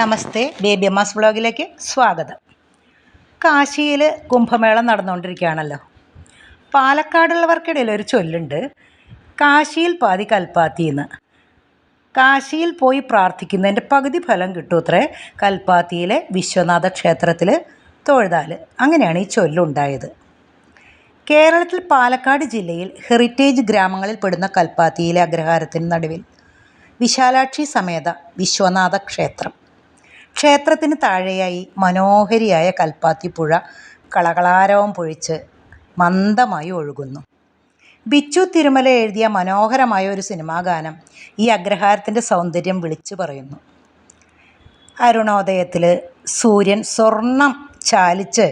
നമസ്തേ baby Amma's ബ്ലോഗിലേക്ക് സ്വാഗതം. കാശിയിൽ കുംഭമേളം നടന്നുകൊണ്ടിരിക്കുകയാണല്ലോ. പാലക്കാടുള്ളവർക്കിടയിൽ ഒരു ചൊല്ലുണ്ട് കാശിയിൽ പാതി കൽപ്പാത്തിന്ന് കാശിയിൽ പോയി പ്രാർത്ഥിക്കുന്നതിന്റെ പകുതി ഫലം കിട്ടൂത്രേ കൽപ്പാത്തിയിലെ വിശ്വനാഥ ക്ഷേത്രത്തിൽ തൊഴുതാൽ അങ്ങനെയാണ് ഈ ചൊല്ലുണ്ടായത്. കേരളത്തിൽ പാലക്കാട് ജില്ലയിൽ ഹെറിറ്റേജ് ഗ്രാമങ്ങളിൽ പെടുന്ന കൽപ്പാത്തിയിലെ അഗ്രഹാരത്തിന് നടുവിൽ വിശാലാക്ഷി സമേത വിശ്വനാഥ ക്ഷേത്രം. ക്ഷേത്രത്തിന് താഴെയായി മനോഹരിയായ കൽപ്പാത്തി പുഴ കളകളാരവം പൊഴിച്ച് മന്ദമായി ഒഴുകുന്നു. ബിച്ചു തിരുമല എഴുതിയ മനോഹരമായ ഒരു സിനിമാ ഗാനം ഈ അഗ്രഹാരത്തിന്റെ സൗന്ദര്യം വിളിച്ചു പറയുന്നു. അരുണോദയത്തിൽ സൂര്യൻ സ്വർണം ചാലിച്ച്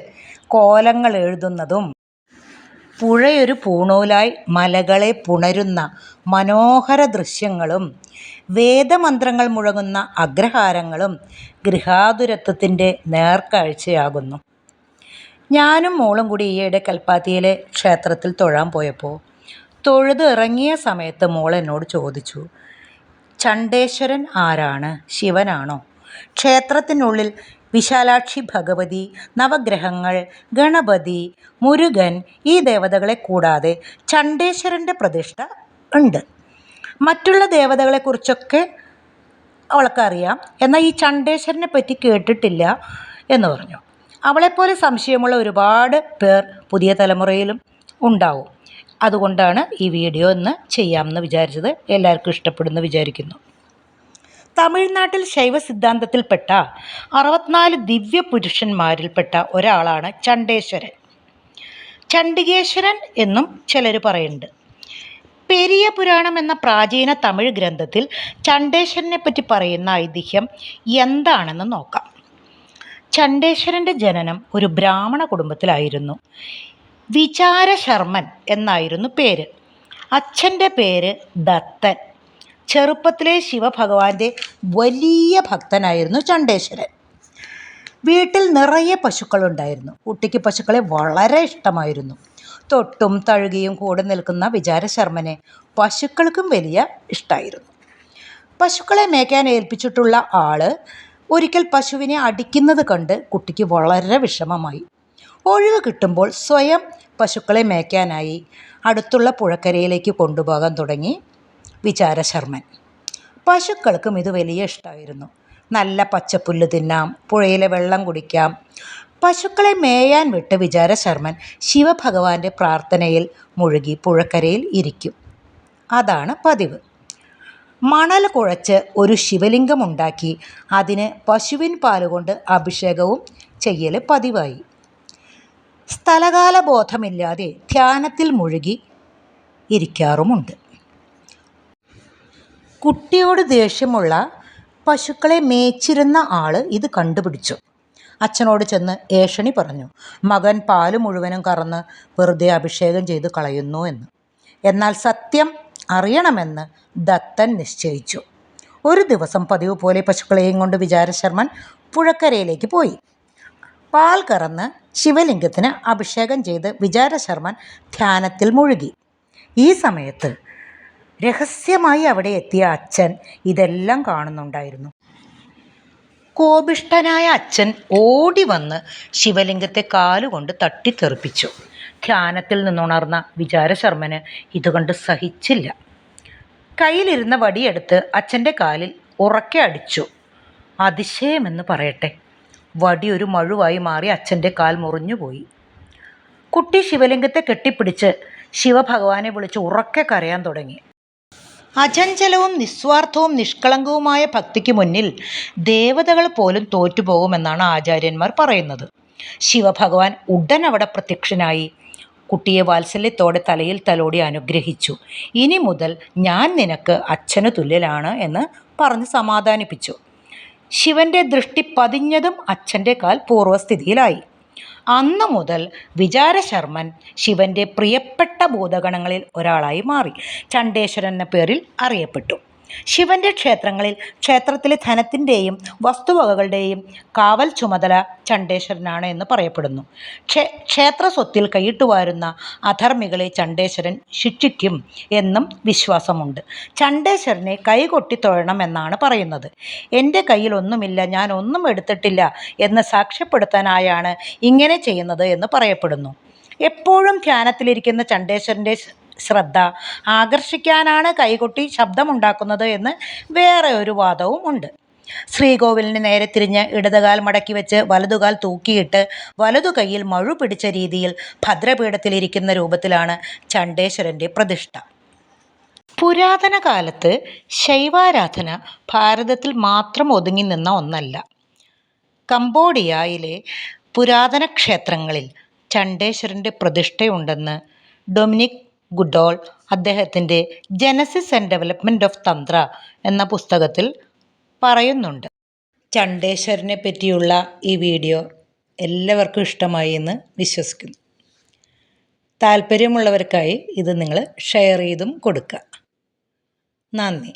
കോലങ്ങൾ എഴുതുന്നതും പുഴയൊരു പൂണൂലായി മലകളെ പുണരുന്ന മനോഹര ദൃശ്യങ്ങളും വേദമന്ത്രങ്ങൾ മുഴങ്ങുന്ന അഗ്രഹാരങ്ങളും ഗൃഹാതുരത്വത്തിന്റെ നേർക്കാഴ്ചയാകുന്നു. ഞാനും മോളും കൂടി ഈയിടെ കൽപ്പാത്തിയിലെ ക്ഷേത്രത്തിൽ തൊഴാൻ പോയപ്പോൾ തൊഴുത് ഇറങ്ങിയ സമയത്ത് മോൾ എന്നോട് ചോദിച്ചു ചണ്ടേശ്വരൻ ആരാണ്? ശിവനാണോ? ക്ഷേത്രത്തിനുള്ളിൽ വിശാലാക്ഷി ഭഗവതി നവഗ്രഹങ്ങൾ ഗണപതി മുരുകൻ ഈ ദേവതകളെ കൂടാതെ ചണ്ടേശ്വരന്റെ പ്രതിഷ്ഠ ഉണ്ട്. മറ്റുള്ള ദേവതകളെക്കുറിച്ചൊക്കെ അവൾക്കറിയാം എന്നാൽ ഈ ചണ്ടേശ്വരനെ പറ്റി കേട്ടിട്ടില്ല എന്ന് പറഞ്ഞു. അവളെപ്പോലെ സംശയമുള്ള ഒരുപാട് പേർ പുതിയ തലമുറയിലും ഉണ്ടാവും. അതുകൊണ്ടാണ് ഈ വീഡിയോ ഇന്ന് ചെയ്യാമെന്ന് വിചാരിച്ചത്. എല്ലാവർക്കും ഇഷ്ടപ്പെടുമെന്ന് വിചാരിക്കുന്നു. തമിഴ്നാട്ടിൽ ശൈവ സിദ്ധാന്തത്തിൽപ്പെട്ട അറുപത്തിനാല് ദിവ്യ പുരുഷന്മാരിൽപ്പെട്ട ഒരാളാണ് ചണ്ടേശ്വരൻ ചണ്ഡികേശ്വരൻ എന്നും ചിലർ പറയുന്നുണ്ട്. പെരിയ പുരാണം എന്ന പ്രാചീന തമിഴ് ഗ്രന്ഥത്തിൽ ചണ്ടേശ്വരനെ പറ്റി പറയുന്ന ഐതിഹ്യം എന്താണെന്ന് നോക്കാം. ചണ്ടേശ്വരന്റെ ജനനം ഒരു ബ്രാഹ്മണ കുടുംബത്തിലായിരുന്നു. വിചാരശർമ്മൻ എന്നായിരുന്നു പേര്. അച്ഛന്റെ പേര് ദത്തൻ. ചെറുപ്പത്തിലെ ശിവഭഗവാന്റെ വലിയ ഭക്തനായിരുന്നു ചണ്ടേശ്വരൻ. വീട്ടിൽ നിറയെ പശുക്കളുണ്ടായിരുന്നു. കുട്ടിക്ക് പശുക്കളെ വളരെ ഇഷ്ടമായിരുന്നു. തൊട്ടും തഴുകിയും കൂടെ നിൽക്കുന്ന വിചാരശർമ്മനെ പശുക്കൾക്കും വലിയ ഇഷ്ടമായിരുന്നു പശുക്കളെ മേക്കാൻ ഏൽപ്പിച്ചിട്ടുള്ള ആൾ ഒരിക്കൽ പശുവിനെ അടിക്കുന്നത് കണ്ട് കുട്ടിക്ക് വളരെ വിഷമമായി. ഒഴിവ് കിട്ടുമ്പോൾ സ്വയം പശുക്കളെ മേക്കാനായി അടുത്തുള്ള പുഴക്കരയിലേക്ക് കൊണ്ടുപോകാൻ തുടങ്ങി. വിചാരശർമ്മൻ. പശുക്കൾക്കും ഇത് വലിയ ഇഷ്ടമായിരുന്നു നല്ല പച്ചപ്പുല്ല് തിന്നാം പുഴയിലെ വെള്ളം കുടിക്കാം. പശുക്കളെ മേയാൻ വിട്ട് വിചാരശർമ്മൻ ശിവഭഗവാന്റെ പ്രാർത്ഥനയിൽ മുഴുകി പുഴക്കരയിൽ ഇരിക്കും. അതാണ് പതിവ്. മണൽ കുഴച്ച് ഒരു ശിവലിംഗം ഉണ്ടാക്കി അതിന് പശുവിൻ പാലുകൊണ്ട് അഭിഷേകവും ചെയ്യൽ പതിവായി. സ്ഥലകാല ബോധമില്ലാതെ ധ്യാനത്തിൽ മുഴുകി ഇരിക്കാറുമുണ്ട്. കുട്ടിയോട് ദേഷ്യമുള്ള പശുക്കളെ മേച്ചിരുന്ന ആൾ ഇത് കണ്ടുപിടിച്ചു. അച്ഛനോട് ചെന്ന് ഏഷണി പറഞ്ഞു മകൻ പാൽ മുഴുവനും കറന്ന് വെറുതെ അഭിഷേകം ചെയ്ത് കളയുന്നു എന്ന്. എന്നാൽ സത്യം അറിയണമെന്ന് ദത്തൻ നിശ്ചയിച്ചു. ഒരു ദിവസം പതിവ് പോലെ പശുക്കളെയും കൊണ്ട് വിചാരശർമ്മൻ പുഴക്കരയിലേക്ക് പോയി. പാൽ കറന്ന് ശിവലിംഗത്തിന് അഭിഷേകം ചെയ്ത് വിചാരശർമ്മൻ ധ്യാനത്തിൽ മുഴുകി. ഈ സമയത്ത് രഹസ്യമായി അവിടെ എത്തിയ അച്ഛൻ ഇതെല്ലാം കാണുന്നുണ്ടായിരുന്നു. കോപിഷ്ഠനായ അച്ഛൻ ഓടി വന്ന് ശിവലിംഗത്തെ കാലുകൊണ്ട് തട്ടിത്തെറിപ്പിച്ചു. ധ്യാനത്തിൽ നിന്നുണർന്ന വിചാരശർമ്മന് ഇതുകൊണ്ട് സഹിച്ചില്ല. കയ്യിലിരുന്ന വടിയെടുത്ത് അച്ഛന്റെ കാലിൽ ഉറക്കെ അടിച്ചു. അതിശയമെന്ന് പറയട്ടെ. വടി ഒരു മഴുവായി മാറി അച്ഛന്റെ കാൽ മുറിഞ്ഞുപോയി. കുട്ടി ശിവലിംഗത്തെ കെട്ടിപ്പിടിച്ച് ശിവഭഗവാനെ വിളിച്ച് ഉറക്കെ കരയാൻ തുടങ്ങി. അചഞ്ചലവും നിസ്വാർത്ഥവും നിഷ്കളങ്കവുമായ ഭക്തിക്ക് മുന്നിൽ ദേവതകൾ പോലും തോറ്റുപോകുമെന്നാണ് ആചാര്യന്മാർ പറയുന്നത്. ശിവഭഗവാൻ ഉടൻ അവിടെ പ്രത്യക്ഷനായി കുട്ടിയെ വാത്സല്യത്തോടെ തലയിൽ തലോടി അനുഗ്രഹിച്ചു. ഇനി മുതൽ ഞാൻ നിനക്ക് അച്ഛന് തുല്യലാണ് എന്ന് പറഞ്ഞ് സമാധാനിപ്പിച്ചു. ശിവന്റെ ദൃഷ്ടി പതിഞ്ഞതും അച്ഛന്റെ കാൽ പൂർവസ്ഥിതിയിലായി അന്നു മുതൽ വിചാരശർമ്മൻ ശിവന്റെ പ്രിയപ്പെട്ട ഭൂതഗണങ്ങളിൽ ഒരാളായി മാറി. ചണ്ടേശ്വരൻ എന്ന പേരിൽ അറിയപ്പെട്ടു. ശിവന്റെ ക്ഷേത്രങ്ങളിൽ ക്ഷേത്രത്തിലെ ധനത്തിന്റെയും വസ്തുവകകളുടെയും കാവൽ ചുമതല ചണ്ടേശ്വരനാണ് എന്ന് പറയപ്പെടുന്നു. ക്ഷേ ക്ഷേത്ര സ്വത്തിൽ കൈയിട്ട് വാരുന്ന അധർമ്മികളെ ചണ്ടേശ്വരൻ ശിക്ഷിക്കും എന്നും വിശ്വാസമുണ്ട്. ചണ്ടേശ്വരനെ കൈകൊട്ടി തൊഴണം എന്നാണ് പറയുന്നത്. എന്റെ കയ്യിൽ ഒന്നുമില്ല ഞാൻ ഒന്നും എടുത്തിട്ടില്ല എന്ന് സാക്ഷ്യപ്പെടുത്താനായാണ് ഇങ്ങനെ ചെയ്യുന്നത് എന്ന് പറയപ്പെടുന്നു. എപ്പോഴും ധ്യാനത്തിലിരിക്കുന്ന ചണ്ഡേശ്വരന്റെ ശ്രദ്ധ ആകർഷിക്കാനാണ് കൈകൊട്ടി ശബ്ദമുണ്ടാക്കുന്നത് എന്ന് വേറെ ഒരു വാദവും ഉണ്ട്. ശ്രീകോവിലിന് നേരെ തിരിഞ്ഞ് ഇടതുകാൽ മടക്കി വെച്ച് വലതുകാൽ തൂക്കിയിട്ട് വലതു കൈയിൽ മഴു പിടിച്ച രീതിയിൽ ഭദ്രപീഠത്തിലിരിക്കുന്ന രൂപത്തിലാണ് ചണ്ഡേശ്വരന്റെ പ്രതിഷ്ഠ. പുരാതന കാലത്ത് ശൈവാരാധന ഭാരതത്തിൽ മാത്രം ഒതുങ്ങി നിന്ന ഒന്നല്ല. കംബോഡിയയിലെ പുരാതന ക്ഷേത്രങ്ങളിൽ ചണ്ഡേശ്വരന്റെ പ്രതിഷ്ഠയുണ്ടെന്ന് ഡൊമിനിക് ഗുഡോൾ അദ്ദേഹത്തിന്റെ ജനസിസ് ആൻഡ് ഡെവലപ്മെന്റ് ഓഫ് തന്ത്ര എന്ന പുസ്തകത്തിൽ പറയുന്നുണ്ട്. ചണ്ടേശ്വരനെ പറ്റിയുള്ള ഈ വീഡിയോ എല്ലാവർക്കും ഇഷ്ടമായി എന്ന് വിശ്വസിക്കുന്നു. താല്പര്യമുള്ളവർക്കായി ഇത് നിങ്ങൾ ഷെയർ ചെയ്തും കൊടുക്കുക. നന്ദി.